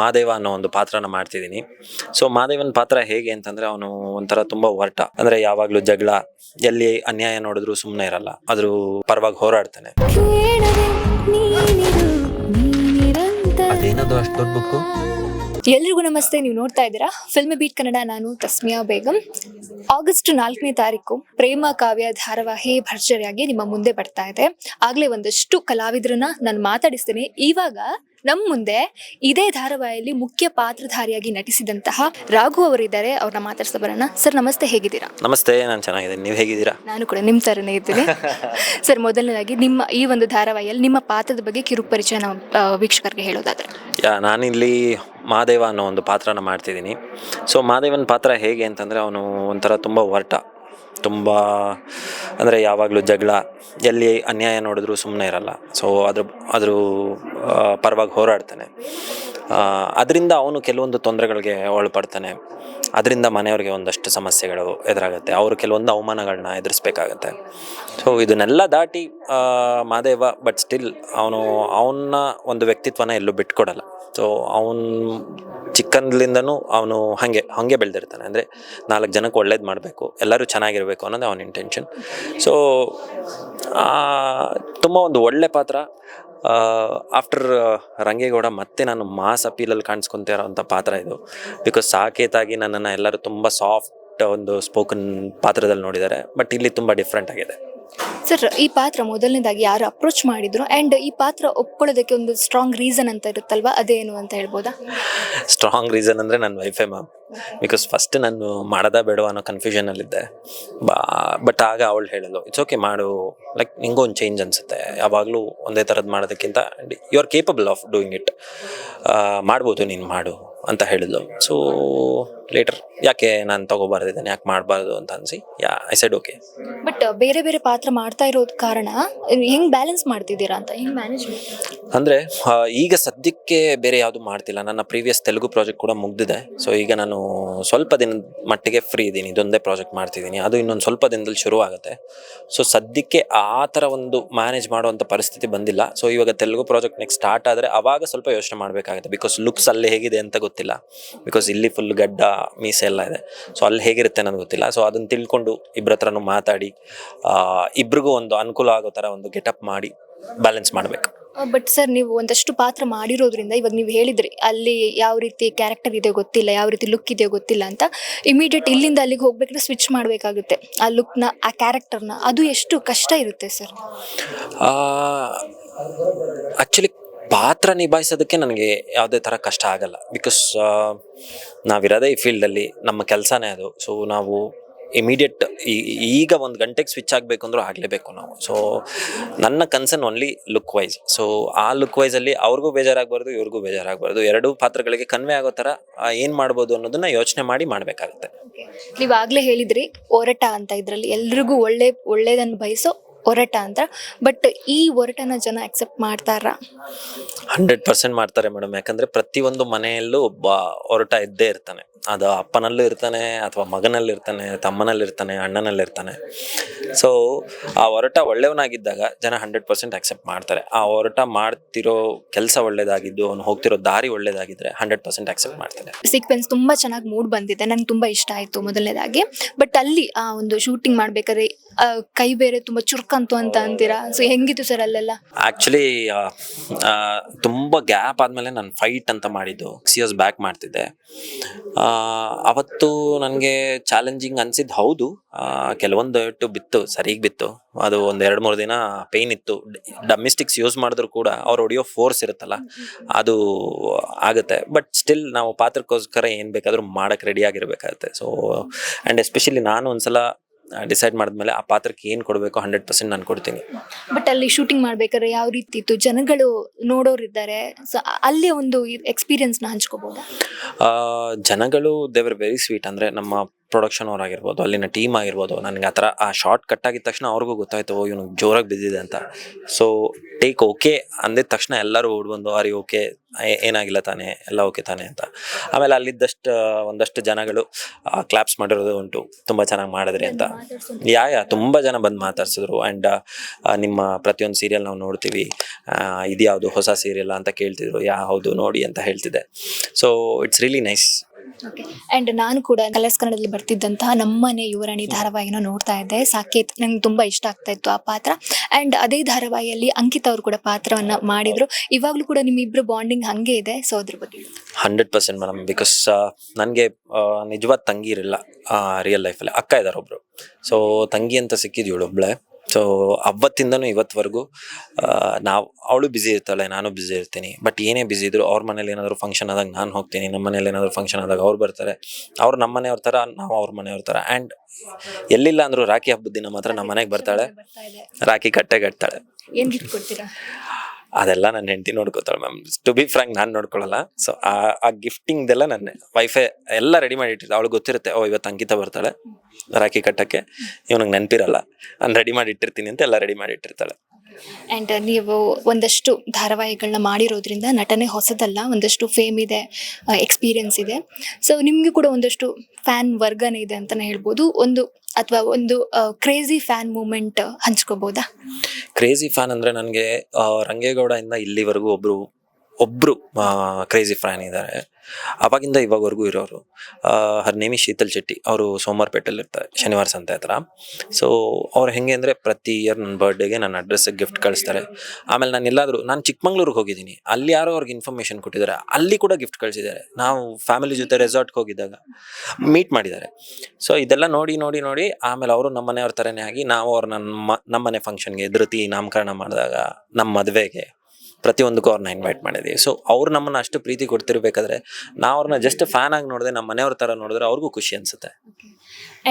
ಮಾದೇವ ಅನ್ನೋ ಒಂದು ಪಾತ್ರನ ಮಾಡ್ತಿದ್ದೀನಿ. ಸೊ ಮಹಾದೇವನ ಪಾತ್ರ ಹೇಗೆ ಅಂತಂದ್ರೆ ಅವನು ಒಂಥರ ತುಂಬಾ ಒರಟ. ಅಂದ್ರೆ ಯಾವಾಗ್ಲೂ ಜಗಳ ಎಲ್ಲಿ ಅನ್ಯಾಯ ನೋಡಿದ್ರು ಸುಮ್ಮನೆ ಇರಲ್ಲ. ಅದ್ರ ಪರವಾಗಿ ಹೋರಾಡ್ತಾನೆ. ಕೇಳದೆ ನೀನಿರು ಅದೇನದು ಅಷ್ಟು ದೊಡ್ಡ ಬುಕ್ಕು? ಎಲ್ರಿಗೂ ನಮಸ್ತೆ ನೀವು ನೋಡ್ತಾ ಇದ್ದೀರಾ? ಫಿಲ್ಮ್ ಬೀಟ್ ಕನ್ನಡ ನಾನು ತಸ್ಮಿಯಾ ಬೇಗಂ. ಆಗಸ್ಟ್ ನಾಲ್ಕನೇ ತಾರೀಕು ಪ್ರೇಮ ಕಾವ್ಯ ಧಾರಾವಾಹಿ ಭರ್ಜರಿಯಾಗಿ ನಿಮ್ಮ ಮುಂದೆ ಬರ್ತಾ ಇದೆ. ಆಗ್ಲೇ ಒಂದಷ್ಟು ಕಲಾವಿದರನ್ನ ನಾನು ಮಾತಾಡಿಸ್ತೇನೆ. ಇವಾಗ ನಮ್ಮ ಮುಂದೆ ಇದೇ ಧಾರಾವಾಹಿಯಲ್ಲಿ ಮುಖ್ಯ ಪಾತ್ರಧಾರಿಯಾಗಿ ನಟಿಸಿದಂತಹ ರಾಘು ಅವರಿದ್ದಾರೆ. ಅವ್ರನ್ನ ಮಾತಾಡ್ಸ ಬರೋಣ. ಸರ್ ನಮಸ್ತೆ. ಹೇಗಿದ್ದೀರಾ? ನಮಸ್ತೆ. ನಾನು ಚೆನ್ನಾಗಿದ್ದೀನಿ. ನೀವು ಹೇಗಿದ್ದೀರಾ? ನಾನು ಕೂಡ ನಿಮ್ಮ ಥರನೇ ಇದ್ದೀನಿ. ಸರ್ ಮೊದಲನೇದಾಗಿ ನಿಮ್ಮ ಈ ಒಂದು ಧಾರಾವಾಹಿಯಲ್ಲಿ ನಿಮ್ಮ ಪಾತ್ರದ ಬಗ್ಗೆ ಕಿರು ಪರಿಚಯ ನಾವು ವೀಕ್ಷಕರಿಗೆ ಹೇಳೋದಾದ್ರೆ. ಯಾ ನಾನಿಲ್ಲಿ ಮಹಾದೇವ ಅನ್ನೋ ಒಂದು ಪಾತ್ರನ ಮಾಡ್ತಿದ್ದೀನಿ. ಸೊ ಮಹಾದೇವನ ಪಾತ್ರ ಹೇಗೆ ಅಂತಂದರೆ ಅವನು ಒಂಥರ ತುಂಬ ಒರಟ. ತುಂಬ ಅಂದರೆ ಯಾವಾಗಲೂ ಜಗಳ ಎಲ್ಲಿ ಅನ್ಯಾಯ ನೋಡಿದ್ರು ಸುಮ್ಮನೆ ಇರಲ್ಲ. ಸೊ ಅದ್ರ ಅದ್ರ ಪರವಾಗಿ ಹೋರಾಡ್ತಾನೆ. ಅದರಿಂದ ಅವನು ಕೆಲವೊಂದು ತೊಂದರೆಗಳಿಗೆ ಒಳಪಡ್ತಾನೆ. ಅದರಿಂದ ಮನೆಯವ್ರಿಗೆ ಒಂದಷ್ಟು ಸಮಸ್ಯೆಗಳು ಎದುರಾಗುತ್ತೆ. ಅವರು ಕೆಲವೊಂದು ಅವಮಾನಗಳನ್ನ ಎದುರಿಸ್ಬೇಕಾಗತ್ತೆ. ಸೊ ಇದನ್ನೆಲ್ಲ ದಾಟಿ ಮಾದೇವ ಬಟ್ ಸ್ಟಿಲ್ ಅವನು ಅವನ ಒಂದು ವ್ಯಕ್ತಿತ್ವನ ಎಲ್ಲೂ ಬಿಟ್ಕೊಡಲ್ಲ. ಸೊ ಅವನು ಚಿಕ್ಕಂದ್ಲಿಂದನೂ ಅವನು ಹಾಗೆ ಹಾಗೆ ಬೆಳೆದಿರ್ತಾನೆ. ಅಂದರೆ ನಾಲ್ಕು ಜನಕ್ಕೆ ಒಳ್ಳೇದು ಮಾಡಬೇಕು, ಎಲ್ಲರೂ ಚೆನ್ನಾಗಿರಬೇಕು ಅನ್ನೋದು ಅವನ ಇಂಟೆನ್ಷನ್ ಸೊ ತುಂಬ ಒಂದು ಒಳ್ಳೆ ಪಾತ್ರ. ಆಫ್ಟರ್ ರಂಗೇಗೌಡ ಮತ್ತೆ ನಾನು ಮಾಸ್ ಅಪೀಲಲ್ಲಿ ಕಾಣಿಸ್ಕೊಂತ ಇರೋವಂಥ ಪಾತ್ರ ಇದು. ಬಿಕಾಸ್ ಸಾಕೇತಾಗಿ ನನ್ನನ್ನು ಎಲ್ಲರೂ ತುಂಬ ಸಾಫ್ಟ್ ಒಂದು ಸ್ಪೋಕನ್ ಪಾತ್ರದಲ್ಲಿ ನೋಡಿದ್ದಾರೆ. ಬಟ್ ಇಲ್ಲಿ ತುಂಬ ಡಿಫ್ರೆಂಟ್ ಆಗಿದೆ. ಸರ್ ಈ ಪಾತ್ರ ಮೊದಲನೇದಾಗಿ ಯಾರು ಅಪ್ರೋಚ್ ಮಾಡಿದ್ರು? ಅಂಡ್ ಈ ಪಾತ್ರ ಒಪ್ಕೊಳ್ಳೋದಕ್ಕೆ ಒಂದು ಸ್ಟ್ರಾಂಗ್ ರೀಸನ್ ಅಂತ ಇರುತ್ತಲ್ವಾ? ಅದೇನು ಅಂತ ಹೇಳ್ಬೋದಾ? ಸ್ಟ್ರಾಂಗ್ ರೀಸನ್ ಅಂದರೆ ನನ್ನ ವೈಫೈ ಮ್ಯಾಮ್ ಬಿಕಾಸ್ ಫಸ್ಟ್ ನಾನು ಮಾಡದ ಬೇಡವಾ ಅನ್ನೋ ಕನ್ಫ್ಯೂಷನಲ್ಲಿದ್ದೆ ಬಾ ಬಟ್ ಆಗ ಅವಳು ಹೇಳಲು ಇಟ್ಸ್ ಓಕೆ ಮಾಡು. ಲೈಕ್ ನಿಂಗೂ ಒಂದು ಚೇಂಜ್ ಅನಿಸುತ್ತೆ. ಯಾವಾಗಲೂ ಒಂದೇ ಥರದ್ದು ಮಾಡೋದಕ್ಕಿಂತ you are capable of doing it ಮಾಡ್ಬೋದು, ನೀನು ಮಾಡು, ಅಂತ ಹೇಳಿದ್ಲು ಸೊ ಲೇಟರ್ ಯಾಕೆ ನಾನು ತಗೋಬಾರ್ದಿದ್ದೇನೆ? ಯಾಕೆ ಮಾಡಬಾರ್ದು ಅಂತ ಅನಿಸಿ. Yeah I said okay but ಬೇರೆ ಬೇರೆ ಪಾತ್ರ ಮಾಡ್ತಾ ಇರೋದ್ ಕಾರಣ ಹೆಂಗ್ ಬ್ಯಾಲೆನ್ಸ್ ಮಾಡ್ತಿದ್ದೀರಾ ಅಂತ ಹೆಂಗ್ ಮ್ಯಾನೇಜ್ ಅಂದರೆ ಈಗ ಸದ್ಯಕ್ಕೆ ಬೇರೆ ಯಾವುದು ಮಾಡ್ತಿಲ್ಲ. ನನ್ನ ಪ್ರೀವಿಯಸ್ ತೆಲುಗು ಪ್ರಾಜೆಕ್ಟ್ ಕೂಡ ಮುಗ್ದಿದೆ. ಸೊ ಈಗ ನಾನು ಸ್ವಲ್ಪ ದಿನದ ಮಟ್ಟಿಗೆ ಫ್ರೀ ಇದ್ದೀನಿ. ಇದೊಂದೇ ಪ್ರಾಜೆಕ್ಟ್ ಮಾಡ್ತಿದ್ದೀನಿ. ಅದು ಇನ್ನೊಂದು ಸ್ವಲ್ಪ ದಿನದಲ್ಲಿ ಶುರು ಆಗುತ್ತೆ ಸೊ ಸದ್ಯಕ್ಕೆ ಆ ಥರ ಒಂದು ಮ್ಯಾನೇಜ್ ಮಾಡುವಂಥ ಪರಿಸ್ಥಿತಿ ಬಂದಿಲ್ಲ. ಸೊ ಇವಾಗ ತೆಲುಗು ಪ್ರಾಜೆಕ್ಟ್ ನೆಕ್ಸ್ಟ್ ಸ್ಟಾರ್ಟ್ ಆದರೆ ಅವಾಗ ಸ್ವಲ್ಪ ಯೋಚನೆ ಮಾಡಬೇಕಾಗುತ್ತೆ. ಬಿಕಾಸ್ ಲುಕ್ಸ್ ಅಲ್ಲಿ ಹೇಗಿದೆ ಅಂತ ಗೊತ್ತಿಲ್ಲ. ಬಿಕಾಸ್ ಇಲ್ಲಿ ಫುಲ್ ಗಡ್ಡ ಮೀಸೆ ಎಲ್ಲ ಇದೆ. ಸೊ ಅಲ್ಲಿ ಹೇಗಿರುತ್ತೆ ನನಗೆ ಗೊತ್ತಿಲ್ಲ. ಸೊ ಅದನ್ನು ತಿಳ್ಕೊಂಡು ಇಬ್ಬರ ಹತ್ರನೂ ಮಾತಾಡಿ ಇಬ್ರಿಗೂ ಒಂದು ಅನುಕೂಲ ಆಗೋ ಥರ ಒಂದು ಗೆಟಪ್ ಮಾಡಿ ಬ್ಯಾಲೆನ್ಸ್ ಮಾಡಬೇಕು. ಬಟ್ ಸರ್ ನೀವು ಒಂದಷ್ಟು ಪಾತ್ರ ಮಾಡಿರೋದ್ರಿಂದ ಇವಾಗ ನೀವು ಹೇಳಿದ್ರಿ ಅಲ್ಲಿ ಯಾವ ರೀತಿ ಕ್ಯಾರೆಕ್ಟರ್ ಇದೆ ಗೊತ್ತಿಲ್ಲ ಯಾವ ರೀತಿ ಲುಕ್ ಇದೆ ಗೊತ್ತಿಲ್ಲ ಅಂತ. ಇಮಿಡಿಯೇಟ್ ಇಲ್ಲಿಂದ ಅಲ್ಲಿಗೆ ಹೋಗ್ಬೇಕಾದ್ರೆ ಸ್ವಿಚ್ ಮಾಡಬೇಕಾಗುತ್ತೆ. ಆ ಲುಕ್ನ ಆ ಕ್ಯಾರೆಕ್ಟರ್ನ ಅದು ಎಷ್ಟು ಕಷ್ಟ ಇರುತ್ತೆ ಸರ್ ಆ್ಯಕ್ಚುಲಿ ಪಾತ್ರ ನಿಭಾಯಿಸೋದಕ್ಕೆ ನನಗೆ ಯಾವುದೇ ಥರ ಕಷ್ಟ ಆಗಲ್ಲ. ಬಿಕಾಸ್ ನಾವಿರೋದೇ ಈ ಫೀಲ್ಡಲ್ಲಿ ನಮ್ಮ ಕೆಲಸನೇ ಅದು. ಸೊ ನಾವು ಇಮಿಡಿಯೇಟ್ ಈಗ ಒಂದು ಗಂಟೆಗೆ ಸ್ವಿಚ್ ಆಗಬೇಕು ಅಂದ್ರೂ ಆಗಲೇಬೇಕು ನಾವು. ಸೊ ನನ್ನ concern only look wise so ಆ ಲುಕ್ ವೈಸಲ್ಲಿ ಅವ್ರಿಗೂ ಬೇಜಾರಾಗಬಾರ್ದು, ಇವ್ರಿಗೂ ಬೇಜಾರಾಗಬಾರ್ದು. ಎರಡೂ ಪಾತ್ರಗಳಿಗೆ ಕನ್ವೆ ಆಗೋ ಥರ ಏನು ಮಾಡ್ಬೋದು ಅನ್ನೋದನ್ನ ಯೋಚನೆ ಮಾಡಿ ಮಾಡಬೇಕಾಗುತ್ತೆ. ನೀವು ಆಗಲೇ ಹೇಳಿದ್ರಿ, ಹೋರಾಟ ಅಂತ ಇದರಲ್ಲಿ ಎಲ್ರಿಗೂ ಒಳ್ಳೆ, ಒಳ್ಳೇದನ್ನು ಬಯಸೋ ಒರಟ ಅಂತ. ಬಟ್ ಈ ಒರಟನ ಜನ ಅಕ್ಸೆಪ್ಟ್ ಮಾಡ್ತಾರ? ಹಂಡ್ರೆಡ್ ಪರ್ಸೆಂಟ್ ಮಾಡ್ತಾರೆ ಮೇಡಮ್ ಯಾಕಂದ್ರೆ ಪ್ರತಿಯೊಂದು ಮನೆಯಲ್ಲೂ ಒಬ್ಬ ಹೊರಟ ಇದ್ದೇ ಇರ್ತಾನೆ. ಅದು ಅಪ್ಪನಲ್ಲೂ ಇರ್ತಾನೆ ಅಥವಾ ಮಗನಲ್ಲಿರ್ತಾನೆ ತಮ್ಮನಲ್ಲಿ ಇರ್ತಾನೆ ಅಣ್ಣನಲ್ಲಿ ಇರ್ತಾನೆ. ಸೊ ಆ ಹೊರಟ ಒಳ್ಳೆಯವನಾಗಿದ್ದಾಗ ಜನ ಹಂಡ್ರೆಡ್ ಪರ್ಸೆಂಟ್ ಅಕ್ಸೆಪ್ಟ್ ಮಾಡ್ತಾರೆ. ಆ ಹೊರಟ ಮಾಡ್ತಿರೋ ಕೆಲಸ ಒಳ್ಳೇದಾಗಿದ್ದು ಅವ್ನು ಹೋಗ್ತಿರೋ ದಾರಿ ಒಳ್ಳೇದಾಗಿದ್ರೆ ಹಂಡ್ರೆಡ್ ಪರ್ಸೆಂಟ್ ಅಕ್ಸೆಪ್ಟ್ ಮಾಡ್ತಾರೆ. ಸೀಕ್ವೆನ್ಸ್ ತುಂಬಾ ಚೆನ್ನಾಗಿ ಮೂಡ್ ಬಂದಿದೆ. ನಂಗೆ ತುಂಬಾ ಇಷ್ಟ ಆಯ್ತು ಮೊದಲನೇದಾಗಿ. ಬಟ್ ಅಲ್ಲಿ ಆ ಒಂದು ಶೂಟಿಂಗ್ ಮಾಡ್ಬೇಕಾದ್ರೆ ಆ, ಕೈ ಬೇರೆ ತುಂಬಾ ಚುರುಕಂತು ಅಂತ ಅಂತೀರಾ? ಸೊ ಹೆಂಗಿತ್ತು ಸರ್ ಅಲ್ಲೆಲ್ಲ? ಆಕ್ಚುಲಿ ತುಂಬ ಗ್ಯಾಪ್ ಆದಮೇಲೆ ನಾನು ಫೈಟ್ ಅಂತ ಮಾಡಿದ್ದು. ಸಿ ಎಸ್ ಬ್ಯಾಕ್ ಮಾಡ್ತಿದ್ದೆ. ಅವತ್ತು ನನಗೆ ಚಾಲೆಂಜಿಂಗ್ ಅನ್ಸಿದ್ದು ಹೌದು. ಕೆಲವೊಂದು ಏಟು ಬಿತ್ತು, ಸರಿಗೆ ಬಿತ್ತು. ಅದು ಒಂದು ಎರಡು ಮೂರು ದಿನ ಪೇಯ್ನ್ ಇತ್ತು. ಡೊಮೆಸ್ಟಿಕ್ಸ್ ಯೂಸ್ ಮಾಡಿದ್ರು ಕೂಡ ಅವ್ರು ಹೊಡಿಯೋ ಫೋರ್ಸ್ ಇರುತ್ತಲ್ಲ, ಅದು ಆಗುತ್ತೆ. ಬಟ್ ಸ್ಟಿಲ್ ನಾವು ಪಾತ್ರಕ್ಕೋಸ್ಕರ ಏನು ಬೇಕಾದರೂ ಮಾಡೋಕ್ಕೆ ರೆಡಿ ಆಗಿರಬೇಕಾಗುತ್ತೆ. ಸೊ ಆ್ಯಂಡ್ ಎಸ್ಪೆಷಲಿ ನಾನು ಒಂದ್ಸಲ ಡಿಸೈಡ್ ಮಾಡಿದ್ಮೇಲೆ ಆ ಪಾತ್ರಕ್ಕೆ ಏನು ಕೊಡಬೇಕು ಹಂಡ್ರೆಡ್ ಪರ್ಸೆಂಟ್ ನಾನು ಕೊಡ್ತೀನಿ. ಬಟ್ ಅಲ್ಲಿ ಶೂಟಿಂಗ್ ಮಾಡ್ಬೇಕಾದ್ರೆ ಯಾವ ರೀತಿ ಇತ್ತು? ಜನಗಳು ನೋಡೋರಿದ್ದಾರೆ. ಸೊ ಅಲ್ಲಿ ಒಂದು ಎಕ್ಸ್ಪೀರಿಯನ್ಸ್ನ ಆ, ಜನಗಳು ದೇವರ್ ವೆರಿ ಸ್ವೀಟ್ ಅಂದರೆ ನಮ್ಮ ಪ್ರೊಡಕ್ಷನ್ ಅವ್ರಾಗಿರ್ಬೋದು ಅಲ್ಲಿನ ಟೀಮ್ ಆಗಿರ್ಬೋದು, ನನಗೆ ಆ ಥರ ಆ ಶಾರ್ಟ್ ಕಟ್ ಆಗಿದ ತಕ್ಷಣ ಅವ್ರಿಗೂ ಗೊತ್ತಾಯ್ತು ಇವನು ಜೋರಾಗಿ ಬಿದ್ದಿದೆ ಅಂತ. ಸೊ ಟೇಕ್ ಓಕೆ ಅಂದಿದ ತಕ್ಷಣ ಎಲ್ಲರೂ ಓಡ್ ಬಂದು, ಅರಿ ಓಕೆ ಏನಾಗಿಲ್ಲ ತಾನೇ, ಎಲ್ಲ ಓಕೆ ತಾನೇ ಅಂತ. ಆಮೇಲೆ ಅಲ್ಲಿದ್ದಷ್ಟು ಒಂದಷ್ಟು ಜನಗಳು ಕ್ಲಾಪ್ಸ್ ಮಾಡಿರೋದು ಉಂಟು, ತುಂಬ ಚೆನ್ನಾಗಿ ಮಾಡಿದ್ರಿ ಅಂತ. ಯಾ ಯಾ, ತುಂಬ ಜನ ಬಂದು ಮಾತಾಡ್ಸಿದ್ರು. ಆ್ಯಂಡ್ ನಿಮ್ಮ ಪ್ರತಿಯೊಂದು ಸೀರಿಯಲ್ ನಾವು ನೋಡ್ತೀವಿ ಇದು ಯಾವುದು ಹೊಸ ಸೀರಿಯಲ್ ಅಂತ ಕೇಳ್ತಿದ್ರು, ಯಾ, ಹೌದು, ನೋಡಿ ಅಂತ ಹೇಳ್ತಿದ್ದೆ. So it's really nice and ನಾನು ಕೂಡ ಕಲರ್ಸ್ ಕನ್ನಡದಲ್ಲಿ ಬರ್ತಿದ್ದಂತಹ ನಮ್ಮನೆ ಯುವರಾಣಿ ಧಾರಾವಾಹಿನ ನೋಡ್ತಾ ಇದ್ದೆ. ಸಾಕೇತ್ ನಂಗೆ ತುಂಬಾ ಇಷ್ಟ ಆಗ್ತಾ ಇತ್ತು ಆ ಪಾತ್ರ. ಅಂಡ್ ಅದೇ ಧಾರಾವಾಹಿಯಲ್ಲಿ ಅಂಕಿತ್ ಅವರು ಕೂಡ ಪಾತ್ರವನ್ನ ಮಾಡಿದ್ರು. ಇವಾಗ್ಲೂ ಕೂಡ ನಿಮ್ಮಿಬ್ರು ಬಾಂಡಿಂಗ್ ಹಂಗೆ ಇದೆ. ಸೊ ಅದ್ರ ಬಗ್ಗೆ. Hundred percent madam. ಬಿಕಾಸ್ ನನಗೆ ನಿಜವಾದ ತಂಗಿ ಇರಲಿಲ್ಲ ರಿಯಲ್ ಲೈಫಲ್ಲಿ ಅಕ್ಕ ಇದ್ದಾರೆ ಒಬ್ರು. ಸೊ ತಂಗಿ ಅಂತ ಸಿಕ್ಕಿದ್ಳು ಒಬ್ಳೆ ಸೊ ಅವತ್ತಿಂದನೂ ಇವತ್ತುವರೆಗೂ ನಾವು ಅವಳು ಬ್ಯುಸಿ ಇರ್ತಾಳೆ ನಾನು ಬ್ಯುಸಿ ಇರ್ತೀನಿ. ಬಟ್ ಏನೇ ಬ್ಯುಸಿ ಇದ್ರು ಅವ್ರ ಮನೇಲಿ ಏನಾದರೂ ಫಂಕ್ಷನ್ ಆದಾಗ ನಾನು ಹೋಗ್ತೀನಿ ನಮ್ಮ ಮನೇಲಿ ಏನಾದರೂ ಫಂಕ್ಷನ್ ಆದಾಗ ಅವ್ರು ಬರ್ತಾರೆ. ಅವ್ರು ನಮ್ಮ ಮನೆಯವ್ರ ಥರ ನಾವು ಅವ್ರ ಮನೆಯವ್ರ ಥರ ಆ್ಯಂಡ್ ಎಲ್ಲಿಲ್ಲ ಅಂದರೂ ರಾಖಿ ಹಬ್ಬದ ದಿನ ಮಾತ್ರ ನಮ್ಮ ಮನೆಗೆ ಬರ್ತಾಳೆ. ಬರ್ತಾ ರಾಖಿ ಕಟ್ಟೆ ಕಟ್ತಾಳೆ ಏನು ಗಿಫ್ಟ್ ಕೊಡ್ತೀರಾ? ಅದೆಲ್ಲ ನನ್ನ ಹೆಂಡತಿ ನೋಡ್ಕೋತಾಳೆ ಮ್ಯಾಮ್ ಟು ಬಿ ಫ್ರಾಂಕ್ ನಾನು ನೋಡ್ಕೊಳ್ಳಲ್ಲ ಸೊ ಆ ಆ ಗಿಫ್ಟಿಂಗ್ದೆಲ್ಲ ನನ್ನ ವೈಫೈ ಎಲ್ಲ ರೆಡಿ ಮಾಡಿ ಇಟ್ಟಿರ್ತಾಳೆ ಅವಳು ಗೊತ್ತಿರುತ್ತೆ, ಓ ಇವತ್ತು ಅಂಕಿತ ಬರ್ತಾಳೆ, ರಾಖಿ ಕಟ್ಟಕ್ಕೆ. ಇವನಿಗೆ ನೆನಪಿರಲ್ಲ. ನಾನು ರೆಡಿ ಮಾಡಿ ಇಟ್ಟಿರ್ತೀನಿ ಅಂತ ಎಲ್ಲ ರೆಡಿ ಮಾಡಿ ಇಟ್ಟಿರ್ತಾಳೆ ಅಂಡ್ ನೀವು ಒಂದಷ್ಟು ಧಾರಾವಾಹಿಗಳನ್ನ ಮಾಡಿರೋದ್ರಿಂದ ನಟನೆ ಹೊಸದಲ್ಲ, ಒಂದಷ್ಟು ಫೇಮ್ ಇದೆ ಎಕ್ಸ್ಪೀರಿಯನ್ಸ್ ಇದೆ. ಸೊ ನಿಮಗೆ ಕೂಡ ಒಂದಷ್ಟು ಫ್ಯಾನ್ ವರ್ಗನೇ ಇದೆ ಅಂತಲೇ ಹೇಳ್ಬೋದು. ಒಂದು ಅಥವಾ ಒಂದು ಕ್ರೇಜಿ ಫ್ಯಾನ್ ಮೂಮೆಂಟ್ ಹಂಚ್ಕೋಬೋದಾ? ಕ್ರೇಜಿ ಫ್ಯಾನ್ ಅಂದರೆ ನನಗೆ ರಂಗೇಗೌಡ ಇಂದ ಇಲ್ಲಿವರೆಗೂ ಒಬ್ರು ಒಬ್ರು ಕ್ರೇಜಿ ಫ್ಯಾನ್ ಇದ್ದಾರೆ ಅವಾಗಿಂದ ಇವಾಗವರೆಗೂ ಇರೋರು ಹರ್ ನೇಮಿ ಶೀತಲ್ ಶೆಟ್ಟಿ ಅವರು ಸೋಮವಾರಪೇಟೆಯಲ್ಲಿ ಇರ್ತಾರೆ, ಶನಿವಾರ ಸಂತೆ ಹತ್ರ. ಸೊ ಅವ್ರು ಹೆಂಗೆ ಅಂದರೆ ಪ್ರತಿ ಇಯರ್ ನನ್ನ ಬರ್ಡೇಗೆ ನನ್ನ ಅಡ್ರೆಸ್ಸಿಗೆ ಗಿಫ್ಟ್ ಕಳಿಸ್ತಾರೆ. ಆಮೇಲೆ ನಾನು ಎಲ್ಲಾದರೂ, ನಾನು ಚಿಕ್ಕಮಂಗ್ಳೂರಿಗೆ ಹೋಗಿದ್ದೀನಿ. ಅಲ್ಲಿ ಯಾರೋ ಅವ್ರಿಗೆ ಇನ್ಫಾರ್ಮೇಷನ್ ಕೊಟ್ಟಿದ್ದಾರೆ. ಅಲ್ಲಿ ಕೂಡ ಗಿಫ್ಟ್ ಕಳಿಸಿದ್ದಾರೆ. ನಾವು ಫ್ಯಾಮಿಲಿ ಜೊತೆ ರೆಸಾರ್ಟ್ಗೆ ಹೋಗಿದ್ದಾಗ ಮೀಟ್ ಮಾಡಿದ್ದಾರೆ. ಸೊ ಇದೆಲ್ಲ ನೋಡಿ ನೋಡಿ ನೋಡಿ, ಆಮೇಲೆ ಅವರು ನಮ್ಮ ಮನೆಯವ್ರ ಥರನೇ ಆಗಿ ನಾವು ಅವ್ರ ನಮ್ಮ ನಮ್ಮನೆ ಫಂಕ್ಷನ್ಗೆ ಧೃತಿ ನಾಮಕರಣ ಮಾಡಿದಾಗ ನಮ್ಮ ಮದುವೆಗೆ ಪ್ರತಿಯೊಂದಕ್ಕೂ ಅವ್ರನ್ನ ಇನ್ವೈಟ್ ಮಾಡಿದ್ದೀವಿ. ಸೊ ಅವ್ರು ನಮ್ಮನ್ನ ಅಷ್ಟು ಪ್ರೀತಿ ಕೊಡ್ತಿರ್ಬೇಕಾದ್ರೆ ನಾವು ಅವ್ರನ್ನ ಜಸ್ಟ್ ಫ್ಯಾನ್ ಆಗಿ ನೋಡಿದೆ ನಮ್ಮ ಮನೆಯವ್ರ ಥರ ನೋಡಿದ್ರೆ ಅವ್ರಿಗೂ ಖುಷಿ ಅನಿಸುತ್ತೆ.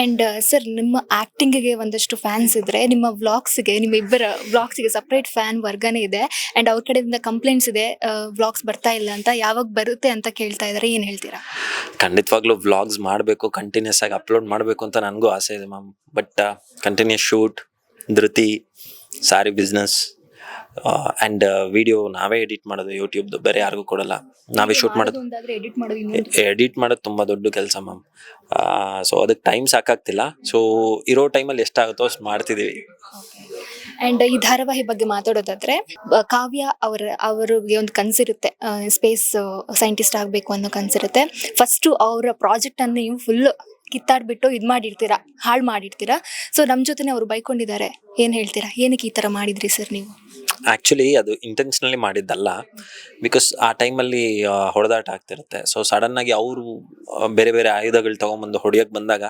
ಅಂಡ್ ಸರ್ ನಿಮ್ಮ ಆ್ಯಕ್ಟಿಂಗಿಗೆ ಒಂದಷ್ಟು ಫ್ಯಾನ್ಸ್ ಇದ್ದರೆ ನಿಮ್ಮ ವ್ಲಾಗ್ಸ್ಗೆ ನಿಮ್ಮ ಇಬ್ಬರ ವ್ಲಾಗ್ಸ್ಗೆ ಸಪ್ರೇಟ್ ಫ್ಯಾನ್ ವರ್ಗನೇ ಇದೆ. ಆ್ಯಂಡ್ ಅವ್ರ ಕಡೆಯಿಂದ ಕಂಪ್ಲೇಂಟ್ಸ್ ಇದೆ ವ್ಲಾಗ್ಸ್ ಬರ್ತಾ ಇಲ್ಲ ಅಂತ ಯಾವಾಗ ಬರುತ್ತೆ ಅಂತ ಕೇಳ್ತಾ ಇದ್ದಾರೆ ಏನು ಹೇಳ್ತೀರಾ? ಖಂಡಿತವಾಗ್ಲೂ ವ್ಲಾಗ್ಸ್ ಮಾಡಬೇಕು ಕಂಟಿನ್ಯೂಸ್ ಆಗಿ ಅಪ್ಲೋಡ್ ಮಾಡಬೇಕು ಅಂತ ನನಗೂ ಆಸೆ ಇದೆ ma'am but continues shoot Dhruthi sari business and video ನಾವೇ ಎಡಿಟ್ ಮಾಡೋದು ಯೂಟ್ಯೂಬ್ದು ಬೇರೆ ಯಾರಿಗೂ ಕೊಡಲ್ಲ. ನಾವೇ ಶೂಟ್ ಮಾಡೋದು. ಎಡಿಟ್ ಮಾಡೋದು ಎಡಿಟ್ ಮಾಡೋದು ತುಂಬ ದೊಡ್ಡ ಕೆಲಸ ಮ್ಯಾಮ್ ಸೊ ಅದಕ್ಕೆ ಟೈಮ್ ಸಾಕಾಗ್ತಿಲ್ಲ. ಸೊ ಇರೋ ಟೈಮಲ್ಲಿ ಎಷ್ಟಾಗುತ್ತೋ ಅಷ್ಟು ಮಾಡ್ತಿದ್ದೀವಿ ಅಂಡ್ ಈ ಧಾರಾವಾಹಿ ಬಗ್ಗೆ ಮಾತಾಡೋದಾದ್ರೆ ಕಾವ್ಯ ಅವರ ಅವರಿಗೆ ಒಂದು ಕನಸಿರುತ್ತೆ. ಸ್ಪೇಸ್ ಸೈಂಟಿಸ್ಟ್ ಆಗಬೇಕು ಅನ್ನೋ ಕನಸಿರುತ್ತೆ. ಫಸ್ಟು ಅವರ ಪ್ರಾಜೆಕ್ಟ್ ಅನ್ನು ನೀವು ಫುಲ್ ಕಿತ್ತಾಡ್ಬಿಟ್ಟು ಇದು ಮಾಡಿರ್ತೀರಾ ಹಾಳು ಮಾಡಿರ್ತೀರಾ? ಸೊ ನಮ್ಮ ಜೊತೆನೆ ಅವರು ಬೈಕೊಂಡಿದ್ದಾರೆ. ಏನು ಹೇಳ್ತೀರಾ? ಏನಕ್ಕೆ ಈ ಥರ ಮಾಡಿದ್ರಿ ಸರ್ ನೀವು? ಆ್ಯಕ್ಚುಲಿ ಅದು ಇಂಟೆನ್ಷನಲಿ ಮಾಡಿದ್ದಲ್ಲ. ಬಿಕಾಸ್ ಆ ಟೈಮಲ್ಲಿ ಹೊಡೆದಾಟ ಆಗ್ತಿರುತ್ತೆ. ಸೊ ಸಡನ್ನಾಗಿ ಅವರು ಬೇರೆ ಬೇರೆ ಆಯುಧಗಳು ತೊಗೊಂಬಂದು ಹೊಡಿಯೋಕ್ಕೆ ಬಂದಾಗ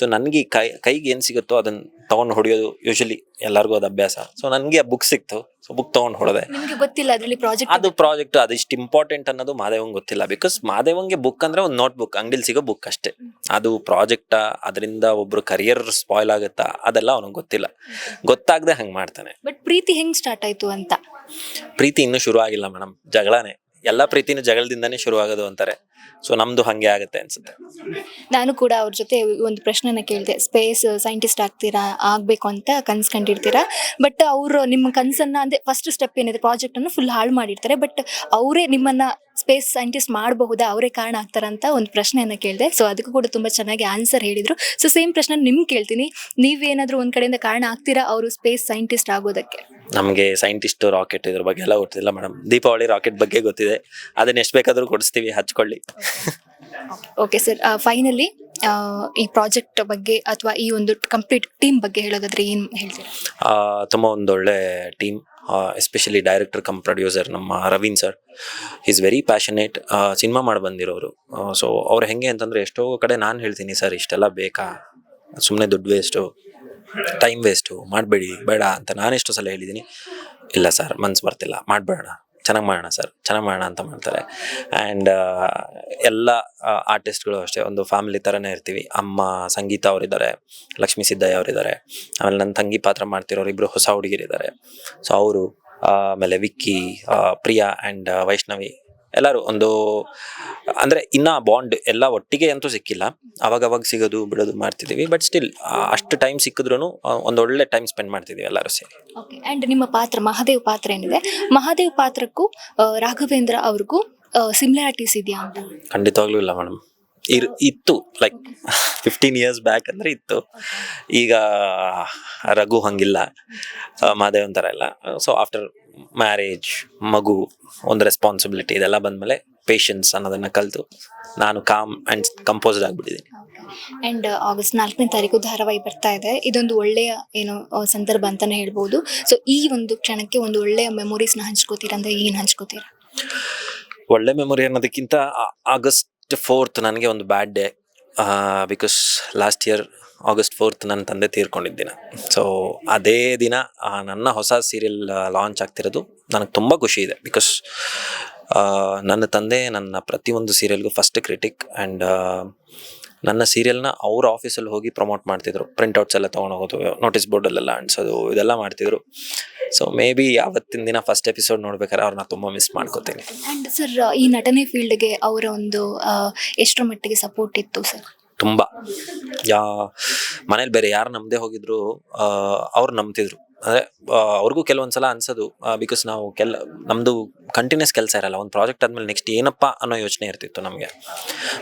ಸೊ ನನಗೆ ಕೈ ಕೈಗೆ ಏನು ಸಿಗುತ್ತೋ ಅದನ್ನು ತೊಗೊಂಡು ಹೊಡೆಯೋದು ಯೂಶಲಿ ಎಲ್ಲರಿಗೂ ಅದು ಅಭ್ಯಾಸ. ಸೊ ನನಗೆ ಆ ಬುಕ್ ಸಿಕ್ತು. ಸೊ ಬುಕ್ ತೊಗೊಂಡು ಹೊಡೆದೆ. ಗೊತ್ತಿಲ್ಲ ಅದರಲ್ಲಿ ಪ್ರಾಜೆಕ್ಟ್ ಅದು ಪ್ರಾಜೆಕ್ಟ್ ಅದಿಷ್ಟು ಇಂಪಾರ್ಟೆಂಟ್ ಅನ್ನೋದು ಮಾದೇವಂಗೆ ಗೊತ್ತಿಲ್ಲ. ಬಿಕಾಸ್ ಮಾದೇವಂಗೆ ಬುಕ್ ಅಂದ್ರೆ ಒಂದು ನೋಟ್ ಬುಕ್ ಅಂಗಡಿಲಿ ಸಿಗೋ ಬುಕ್ ಅಷ್ಟೇ. ಅದು ಪ್ರಾಜೆಕ್ಟಾ ಅದರಿಂದ ಒಬ್ರು ಕರಿಯರ್ ಸ್ಪಾಯ್ಲ್ ಆಗುತ್ತಾ ಅದೆಲ್ಲ ಅವನಿಗೆ ಗೊತ್ತಿಲ್ಲ. ಗೊತ್ತಾಗದೆ ಹಂಗೆ ಮಾಡ್ತಾನೆ. ಬಟ್ ಪ್ರೀತಿ ಹೆಂಗ್ ಸ್ಟಾರ್ಟ್ ಆಯ್ತು ಅಂತ? ಪ್ರೀತಿ ಇನ್ನೂ ಶುರು ಆಗಿಲ್ಲ ಮೇಡಮ್. ಜಗಳನೇ. ಎಲ್ಲ ಪ್ರೀತಿನೂ ಜಗಳದಿಂದನೇ ಶುರು ಆಗೋದು ಅಂತಾರೆ. ಸೊ ನಮ್ದು ಹಂಗೆ ಆಗುತ್ತೆ ಅನ್ಸುತ್ತೆ. ನಾನು ಕೂಡ ಅವ್ರ ಜೊತೆ ಒಂದು ಪ್ರಶ್ನೆನ ಕೇಳಿದೆ. ಸ್ಪೇಸ್ ಸೈಂಟಿಸ್ಟ್ ಆಗ್ತೀರಾ ಆಗಬೇಕು ಅಂತ ಕನ್ಸ್ ಕಂಡಿರ್ತೀರಾ ಬಟ್ ಅವರು ನಿಮ್ಮ ಕನ್ಸನ್ನ ಅಂದ್ರೆ ಫಸ್ಟ್ ಸ್ಟೆಪ್ ಏನಿದೆ ಪ್ರಾಜೆಕ್ಟ್ ಅನ್ನು ಫುಲ್ ಹಾಳು ಮಾಡಿರ್ತಾರೆ. ಬಟ್ ಅವರೇ ನಿಮ್ಮನ್ನ ಸ್ಪೇಸ್ ಸೈಂಟಿಸ್ಟ್ ಮಾಡಬಹುದಾ? ಅವರೇ ಕಾರಣ ಆಗ್ತಾರಂತ ಒಂದು ಪ್ರಶ್ನೆಯನ್ನು ಕೇಳಿದೆ. ಸೊ ಅದಕ್ಕೂ ಕೂಡ ತುಂಬ ಚೆನ್ನಾಗಿ ಆನ್ಸರ್ ಹೇಳಿದರು. ಸೊ ಸೇಮ್ ಪ್ರಶ್ನೆ ನಿಮ್ಗೆ ಕೇಳ್ತೀನಿ. ನೀವೇನಾದರೂ ಒಂದು ಕಡೆಯಿಂದ ಕಾರಣ ಆಗ್ತೀರಾ ಅವರು ಸ್ಪೇಸ್ ಸೈಂಟಿಸ್ಟ್ ಆಗೋದಕ್ಕೆ? ನಮಗೆ ಸೈಂಟಿಸ್ಟ್ ರಾಕೆಟ್ ಇದ್ರ ಬಗ್ಗೆ ಎಲ್ಲ ಗೊತ್ತಿಲ್ಲ ಮೇಡಮ್ ದೀಪಾವಳಿ ರಾಕೆಟ್ ಬಗ್ಗೆ ಗೊತ್ತಿದೆ. ಅದನ್ನ ಎಷ್ಟು ಬೇಕಾದರೂ ಕೊಡಿಸ್ತೀವಿ ಹಚ್ಕೊಳ್ಳಿ. ಓಕೆ ಸರ್ ಫೈನಲಿ ಈ ಪ್ರಾಜೆಕ್ಟ್ ಬಗ್ಗೆ ಅಥವಾ ಈ ಒಂದು ಕಂಪ್ಲೀಟ್ ಟೀಮ್ ಬಗ್ಗೆ ಹೇಳೋದಾದ್ರೆ ಏನು ಹೇಳ್ತೀರಾ? ತುಂಬ ಒಂದೊಳ್ಳೆ team especially director cum producer ನಮ್ಮ Raveen sir is very passionate cinema ಮಾಡಿ ಬಂದಿರೋರು. ಸೊ ಅವ್ರು ಹೆಂಗೆ ಅಂತಂದರೆ ಎಷ್ಟೋ ಕಡೆ ನಾನು ಹೇಳ್ತೀನಿ ಸರ್ ಇಷ್ಟೆಲ್ಲ ಬೇಕಾ? ಸುಮ್ಮನೆ ದುಡ್ಡು ವೇಸ್ಟು ಟೈಮ್ ವೇಸ್ಟು ಮಾಡಬೇಡಿ, ಬೇಡ ಅಂತ ನಾನು ಎಷ್ಟೋ ಸಲ ಹೇಳಿದ್ದೀನಿ ಇಲ್ಲ ಸರ್ ಮನ್ಸು ಬರ್ತಿಲ್ಲ, ಮಾಡಬೇಡ. ಚೆನ್ನಾಗಿ ಮಾಡೋಣ ಸರ್, ಚೆನ್ನಾಗಿ ಮಾಡೋಣ ಅಂತ ಮಾಡ್ತಾರೆ. ಆ್ಯಂಡ್ ಎಲ್ಲ ಆರ್ಟಿಸ್ಟ್ಗಳು ಅಷ್ಟೇ, ಒಂದು ಫ್ಯಾಮಿಲಿ ಥರನೇ ಇರ್ತೀವಿ. ಅಮ್ಮ, ಸಂಗೀತ ಅವರಿದ್ದಾರೆ, ಲಕ್ಷ್ಮೀ ಸಿದ್ದಯ್ಯ ಅವರಿದ್ದಾರೆ, ಆಮೇಲೆ ನನ್ನ ತಂಗಿ ಪಾತ್ರ ಮಾಡ್ತಿರೋರು ಇಬ್ಬರು ಹೊಸ ಹುಡುಗಿರಿದ್ದಾರೆ. ಸೊ ಅವರು ಆಮೇಲೆ ವಿಕ್ಕಿ ಪ್ರಿಯಾ ಆ್ಯಂಡ್ ವೈಷ್ಣವಿ ಎಲ್ಲರೂ ಒಂದು ಅಂದರೆ ಇನ್ನೂ ಬಾಂಡ್ ಎಲ್ಲ ಒಟ್ಟಿಗೆ ಅಂತೂ ಸಿಕ್ಕಿಲ್ಲ. ಅವಾಗ ಅವಾಗ ಸಿಗೋದು ಬಿಡೋದು ಮಾಡ್ತಿದ್ದೀವಿ. ಬಟ್ ಸ್ಟಿಲ್ ಅಷ್ಟು ಟೈಮ್ ಸಿಕ್ಕಿದ್ರು ಒಂದು ಒಳ್ಳೆ ಟೈಮ್ ಸ್ಪೆಂಡ್ ಮಾಡ್ತಿದ್ದೀವಿ ಎಲ್ಲರೂ ಸೇರಿ. ಓಕೆ ಆ್ಯಂಡ್ ನಿಮ್ಮ ಪಾತ್ರ ಮಹಾದೇವ್ ಪಾತ್ರ ಏನಿದೆ? ಮಹಾದೇವ್ ಪಾತ್ರಕ್ಕೂ ರಾಘವೇಂದ್ರ ಅವ್ರಿಗೂ ಸಿಮಿಲಾರಿಟೀಸ್ ಇದೆಯಾ ಅಂತ? ಖಂಡಿತವಾಗ್ಲೂ ಇಲ್ಲ ಮೇಡಮ್. ಇರ್ ಇತ್ತು ಲೈಕ್ ಫಿಫ್ಟೀನ್ ಇಯರ್ಸ್ ಬ್ಯಾಕ್ ಅಂದರೆ ಇತ್ತು. ಈಗ ರಘು ಹಂಗಿಲ್ಲ. ಮಾದೇವ್ ಅಂತಾರಲ್ಲ. ಸೊ ಆಫ್ಟರ್ ಮ್ಯಾರೇಜ್ ಮಗು ಒಂದು ರೆಸ್ಪಾನ್ಸಿಬಿಲಿಟಿ ಇದೆಲ್ಲ ಬಂದಮೇಲೆ ಪೇಷನ್ಸ್ ಅನ್ನೋದನ್ನು ಕಲಿತು ನಾನು ಕಾಮ್ ಅಂಡ್ ಕಂಪೋಸ್ಡ್ ಆಗಿಬಿಟ್ಟಿದ್ದೀನಿ. ಅಂಡ್ ಆಗಸ್ಟ್ ನಾಲ್ಕನೇ ತಾರೀಕು ಧಾರಾವಾಹಿ ಬರ್ತಾ ಇದೆ. ಇದೊಂದು ಒಳ್ಳೆಯ ಏನು ಸಂದರ್ಭ ಅಂತಾನೆ ಹೇಳ್ಬೋದು. ಸೊ ಈ ಒಂದು ಕ್ಷಣಕ್ಕೆ ಒಂದು ಒಳ್ಳೆಯ ಮೆಮೊರೀಸ್ನ ಹಂಚ್ಕೋತೀರಾ ಅಂದ್ರೆ ಏನು ಹಂಚ್ಕೋತೀರಾ? ಒಳ್ಳೆ ಮೆಮೊರಿ ಅನ್ನೋದಕ್ಕಿಂತ ಆಗಸ್ಟ್ ಫೋರ್ತ್ ನನಗೆ ಒಂದು bad day because last year August fourth ನನ್ನ ತಂದೆ ತೀರ್ಕೊಂಡಿದ್ದಿನ. ಸೊ ಅದೇ ದಿನ ನನ್ನ ಹೊಸ ಸೀರಿಯಲ್ ಲಾಂಚ್ ಆಗ್ತಿರೋದು ನನಗೆ ತುಂಬ ಖುಷಿ ಇದೆ ಬಿಕಾಸ್ ನನ್ನ ತಂದೆ ನನ್ನ ಪ್ರತಿಯೊಂದು ಸೀರಿಯಲ್ಗೂ ಫಸ್ಟ್ ಕ್ರಿಟಿಕ್ ಆ್ಯಂಡ್ ನನ್ನ ಸೀರಿಯಲ್ನ ಅವ್ರ ಆಫೀಸಲ್ಲಿ ಹೋಗಿ ಪ್ರಮೋಟ್ ಮಾಡ್ತಿದ್ರು. ಪ್ರಿಂಟ್ಔಟ್ಸ್ ಎಲ್ಲ ತೊಗೊಂಡೋಗೋದು ನೋಟಿಸ್ ಬೋರ್ಡಲ್ಲೆಲ್ಲ ಅಂಟಿಸೋದು, ಇದೆಲ್ಲ ಮಾಡ್ತಿದ್ರು. ಸೊ ಮೇ ಬಿ ಯಾವತ್ತಿನ ದಿನ ಫಸ್ಟ್ ಎಪಿಸೋಡ್ ನೋಡ್ಬೇಕಾದ್ರೆ ಅವ್ರನ್ನ ತುಂಬ ಮಿಸ್ ಮಾಡ್ಕೋತೀನಿ. ಆ್ಯಂಡ್ ಸರ್ ಈ ನಟನೆ ಫೀಲ್ಡ್ಗೆ ಅವರ ಒಂದು ಎಷ್ಟರ ಮಟ್ಟಿಗೆ ಸಪೋರ್ಟ್ ಇತ್ತು ಸರ್ ತುಂಬ. ಯಾ, ಮನೇಲಿ ಬೇರೆ ಯಾರು ನಂಬದೇ ಹೋಗಿದ್ರು ಅವ್ರು ನಂಬ್ತಿದ್ರು. ಅಂದರೆ ಅವ್ರಿಗೂ ಕೆಲವೊಂದು ಸಲ ಅನ್ಸೋದು ಬಿಕಾಸ್ ನಾವು ಕೆಲ ನಮ್ಮದು ಕಂಟಿನ್ಯೂಸ್ ಕೆಲಸ ಇರಲ್ಲ, ಒಂದು ಪ್ರಾಜೆಕ್ಟ್ ಆದಮೇಲೆ ನೆಕ್ಸ್ಟ್ ಏನಪ್ಪ ಅನ್ನೋ ಯೋಚನೆ ಇರ್ತಿತ್ತು ನಮಗೆ.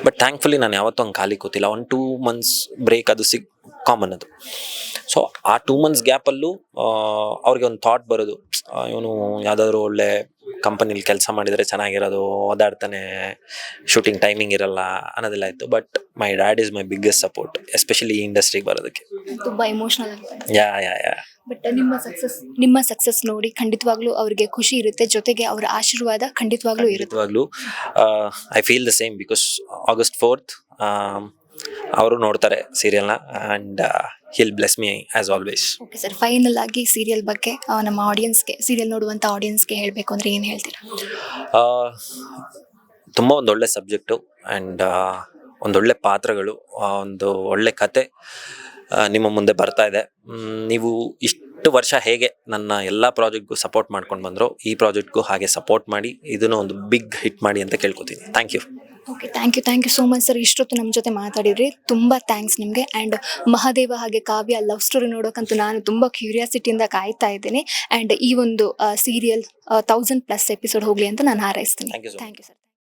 ಬಟ್ ಥ್ಯಾಂಕ್ಫುಲಿ ನಾನು ಯಾವತ್ತೂ ಹಂಗೆ ಖಾಲಿ ಕೂತಿಲ್ಲ. ಒಂದು ಟೂ ಮಂತ್ಸ್ ಬ್ರೇಕ್ ಅದು ಸಿಗ್ ಕಾಮನ್ ಅದು. ಸೊ ಆ ಟೂ ಮಂತ್ಸ್ ಗ್ಯಾಪಲ್ಲೂ ಅವ್ರಿಗೆ ಒಂದು ಥಾಟ್ ಬರೋದು. ಇವನು ಯಾವುದಾದ್ರು ಒಳ್ಳೆ ಕಂಪನಿಲಿ ಕೆಲಸ ಮಾಡಿದರೆ ಚೆನ್ನಾಗಿರೋದು ಓದಾಡ್ತಾನೆ ಶೂಟಿಂಗ್ ಟೈಮಿಂಗ್ ಇರಲ್ಲ ಅನ್ನೋದೆಲ್ಲ ಇತ್ತು but my dad is my biggest support especially ಈ ಇಂಡಸ್ಟ್ರಿಗೆ ಬರೋದಕ್ಕೆ. ತುಂಬಾ ಎಮೋಷನಲ್ ಆಗ್ತದೆ ಯಾ ಯಾ ಯಾ ಬಟ್ ನಿಮ್ಮ ಸಕ್ಸಸ್ ನಿಮ್ಮ ಸಕ್ಸಸ್ ನೋಡಿ ಖಂಡಿತವಾಗ್ಲೂ ಅವರಿಗೆ ಖುಷಿ ಇರುತ್ತೆ ಜೊತೆಗೆ ಅವರ ಆಶೀರ್ವಾದ ಖಂಡಿತವಾಗ್ಲೂ ಇರುತ್ತೆ. ಖಂಡಿತವಾಗ್ಲೂ. I feel the same because August fourth ಅವರು ನೋಡ್ತಾರೆ ಸೀರಿಯಲ್ನ and he'll bless me as always okay sir final ಆಗಿ ಸೀರಿಯಲ್ ಬಗ್ಗೆ ಆ, ನಮ್ಮ ಆಡಿಯನ್ಸ್ಗೆ ಸೀರಿಯಲ್ ನೋಡುವಂಥ ಆಡಿಯನ್ಸ್ಗೆ ಹೇಳಬೇಕು ಅಂದರೆ ಏನು ಹೇಳ್ತೀರಾ? ತುಂಬ ಒಂದು ಒಳ್ಳೆ ಸಬ್ಜೆಕ್ಟು ಆ್ಯಂಡ್ ಒಂದೊಳ್ಳೆ ಪಾತ್ರಗಳು ಆ, ಒಂದು ಒಳ್ಳೆ ಕತೆ ಆ, ನಿಮ್ಮ ಮುಂದೆ ಬರ್ತಾ ಇದೆ. ಮ್, ನೀವು ಇಷ್ಟು ವರ್ಷ ಹೇಗೆ ನನ್ನ ಎಲ್ಲ ಪ್ರಾಜೆಕ್ಟ್ಗೂ ಸಪೋರ್ಟ್ ಮಾಡ್ಕೊಂಡು ಬಂದರು ಈ ಪ್ರಾಜೆಕ್ಟ್ಗೂ ಹಾಗೆ ಸಪೋರ್ಟ್ ಮಾಡಿ ಇದನ್ನು ಒಂದು ಬಿಗ್ ಹಿಟ್ ಮಾಡಿ ಅಂತ ಕೇಳ್ಕೊತೀನಿ. Thank you okay thank you thank you so much sir ಇಷ್ಟೊತ್ತು ನಮ್ಮ ಜೊತೆ ಮಾತಾಡಿದ್ರಿ. ತುಂಬ ಥ್ಯಾಂಕ್ಸ್ ನಿಮಗೆ. ಆ್ಯಂಡ್ ಮಹಾದೇವ ಹಾಗೆ ಕಾವ್ಯ ಲವ್ ಸ್ಟೋರಿ ನೋಡೋಕ್ಕಂತೂ ನಾನು ತುಂಬ ಕ್ಯೂರಿಯಾಸಿಟಿಯಿಂದ ಕಾಯ್ತಾ ಇದ್ದೀನಿ. ಆ್ಯಂಡ್ ಈ ಒಂದು ಸೀರಿಯಲ್ ತೌಸಂಡ್ ಪ್ಲಸ್ ಎಪಿಸೋಡ್ ಹೋಗಲಿ ಅಂತ ನಾನು ಹಾರೈಸ್ತೀನಿ. Thank you sir